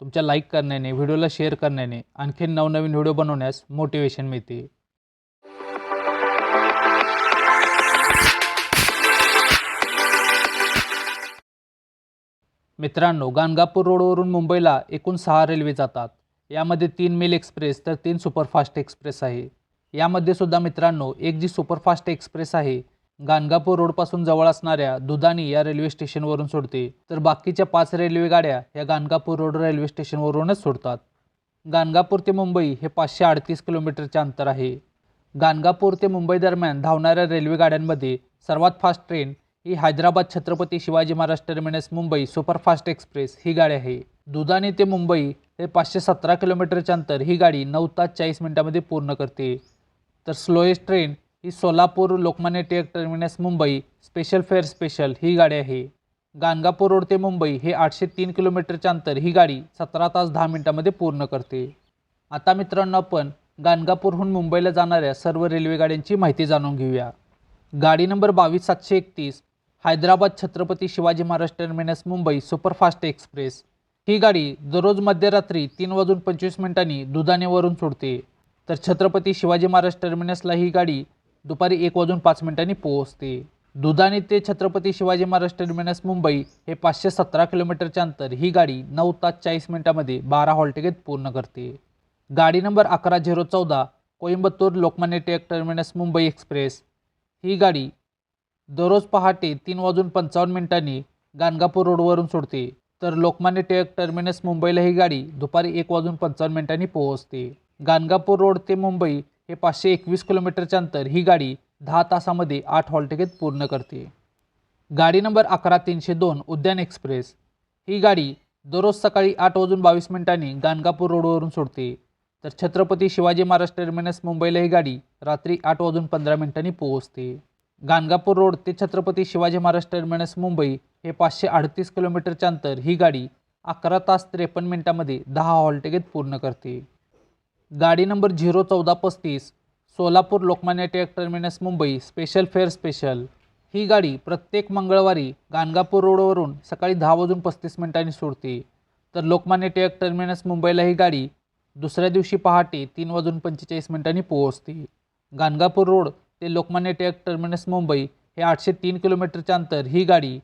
तुमच्या लाईक करण्याने व्हिडिओला शेअर करण्याने आणखीन नवनवीन व्हिडिओ बनवण्यास मोटिवेशन मिळते. मित्रांनो गाणगापूर रोडवरून मुंबईला एकूण सहा रेल्वे जातात. यामध्ये तीन मेल एक्सप्रेस तर तीन सुपरफास्ट एक्सप्रेस आहे. यामध्ये सुद्धा मित्रांनो एक जी सुपरफास्ट एक्सप्रेस आहे गाणगापूर रोडपासून जवळ असणाऱ्या दुधानी या रेल्वे स्टेशनवरून सोडते तर बाकीच्या पाच रेल्वे गाड्या या गाणगापूर रोड रेल्वे स्टेशनवरूनच सोडतात. गाणगापूर ते मुंबई हे पाचशे अडतीस किलोमीटरचे अंतर आहे. गाणगापूर ते मुंबई दरम्यान धावणाऱ्या रेल्वे गाड्यांमध्ये सर्वात फास्ट ट्रेन ही Hyderabad Chhatrapati Shivaji Maharaj terminus Mumbai superfast express ही गाडी आहे. दुधानी ते मुंबई हे पाचशे सतरा किलोमीटरचे अंतर ही गाडी नऊ तास चाळीस मिनिटामध्ये पूर्ण करते. तर स्लोएस्ट ट्रेन ही Solapur Lokmanya Tilak terminus Mumbai special fare special ही गाडी आहे. गाणगापूर रोड ते मुंबई हे आठशे तीन किलोमीटरचे अंतर ही गाडी सतरा तास दहा मिनटामध्ये पूर्ण करते. आता मित्रांनो आपण गाणगापूरहून मुंबईला जाणाऱ्या सर्व रेल्वे गाड्यांची माहिती जाणून घेऊया. गाडी नंबर बावीस सातशे एकतीस Hyderabad Chhatrapati Shivaji Maharaj terminus Mumbai superfast express. ही गाडी दररोज मध्यरात्री तीन वाजून पंचवीस मिनिटांनी दुधानेवरून सोडते. तर छत्रपती शिवाजी महाराज टर्मिनसला ही गाडी दुपारी एक वाजून पाच मिनिटांनी पोहोचते. दुधाने ते छत्रपती शिवाजी महाराज टर्मिनस मुंबई हे पाचशे सतरा किलोमीटरचे अंतर ही गाडी नऊ तास चाळीस मिनिटामध्ये बारा हॉलटिकेत पूर्ण करते. गाडी नंबर अकरा झिरो चौदा कोइंबतूर लोकमान्य टिळक टर्मिनस मुंबई एक्सप्रेस ही गाडी दररोज पहाटे तीन वाजून पंचावन्न मिनिटांनी गाणगापूर रोडवरून सोडते. तर लोकमान्य टिळक टर्मिनस मुंबईला ही गाडी दुपारी एक वाजून पंचावन्न मिनिटांनी पोहोचते. गाणगापूर रोड ते मुंबई हे पाचशे एकवीस किलोमीटरचे अंतर ही गाडी दहा तासामध्ये आठ हॉलटिकेत पूर्ण करते. गाडी नंबर अकरा तीनशे दोन उद्यान एक्सप्रेस. ही गाडी दररोज सकाळी आठ वाजून बावीस मिनिटांनी गाणगापूर रोडवरून सोडते. तर छत्रपती शिवाजी महाराज टर्मिनस मुंबईला ही गाडी रात्री आठ वाजून पंधरा मिनिटांनी पोहोचते. गाणगापूर रोड ते छत्रपती शिवाजी महाराज टर्मिनस मुंबई हे पाचशे अडतीस किलोमीटरचे अंतर ही गाडी अकरा तास त्रेपन्न मिनिटांमध्ये दहा हॉलटिकेत पूर्ण करते. गाडी नंबर झिरो चौदा पस्तीस Solapur Lokmanya Tilak terminus Mumbai special fare special ही गाडी प्रत्येक मंगळवारी गाणगापूर रोडवरून सकाळी दहा वाजून पस्तीस मिनिटांनी सोडते. तर लोकमान्य टिळक टर्मिनस मुंबईला ही गाडी दुसऱ्या दिवशी पहाटे तीन वाजून पंचेचाळीस मिनिटांनी पोहोचते. गाणगापूर रोड ते लोकमान्य टिळक टर्मिनस मुंबई हे आठशे तीन किलोमीटरच्या अंतर ही गाडी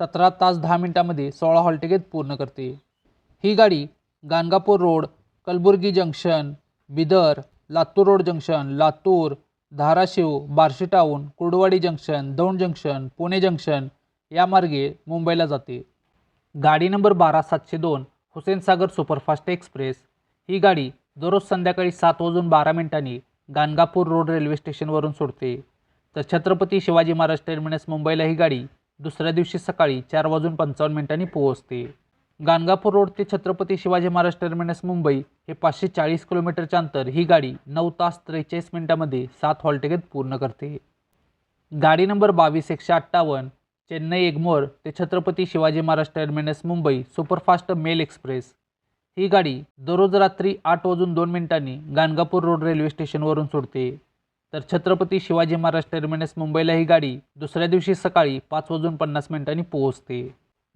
सतरा तास दहा मिनिटांमध्ये सोळा हॉल्टिकेट पूर्ण करते. ही गाडी Ganagapur road Kalaburagi junction Bidar Latur road junction Latur Dharashiv Barshi town Kurduwadi junction Daund junction Pune junction या मार्गे मुंबईला जाते. गाडी नंबर बारा सातशे दोन हुसेन सागर सुपरफास्ट एक्सप्रेस. ही गाडी दररोज संध्याकाळी सात वाजून बारा मिनिटांनी गाणगापूर रोड रेल्वे स्टेशनवरून सोडते. तर छत्रपती शिवाजी महाराज टर्मिनस मुंबईला ही गाडी दुसऱ्या दिवशी सकाळी चार वाजून पंचावन्न मिनिटांनी पोहोचते. गाणगापूर रोड ते छत्रपती शिवाजी महाराज टर्मिनस मुंबई हे पाचशे चाळीस किलोमीटरचे अंतर ही गाडी नऊ तास त्रेचाळीस मिनिटामध्ये सात हॉलटिकेत पूर्ण करते. गाडी नंबर बावीस एकशे अठ्ठावन्न चेन्नई एगमोर ते Chhatrapati Shivaji Maharaj terminus Mumbai superfast mail express. ही गाडी दररोज रात्री आठ वाजून दोन मिनिटांनी गाणगापूर रोड रेल्वे स्टेशनवरून सोडते. तर छत्रपती शिवाजी महाराज टर्मिनस मुंबईला ही गाडी दुसऱ्या दिवशी सकाळी पाच वाजून पन्नास मिनिटांनी पोहोचते.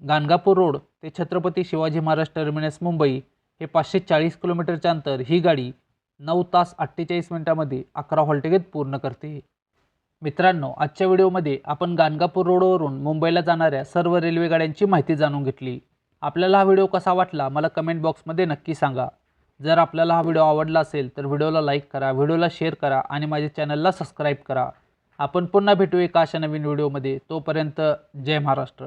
गाणगापूर रोड ते छत्रपती शिवाजी महाराज टर्मिनस मुंबई हे पाचशे चाळीस किलोमीटरच्या अंतर ही गाडी नऊ तास अठ्ठेचाळीस मिनिटामध्ये अकरा हॉल्टिकेट पूर्ण करते. मित्रांनो आजच्या व्हिडिओमध्ये आपण गाणगापूर रोडवरून मुंबईला जाणाऱ्या सर्व रेल्वे गाड्यांची माहिती जाणून घेतली. आपल्याला हा व्हिडिओ कसा वाटला मला कमेंट बॉक्समध्ये नक्की सांगा. जर आपल्याला हा व्हिडिओ आवडला असेल तर व्हिडिओला लाईक करा व्हिडिओला शेअर करा आणि माझ्या चॅनलला सबस्क्राईब करा. आपण पुन्हा भेटू एका अशा नवीन व्हिडिओमध्ये. तोपर्यंत जय महाराष्ट्र.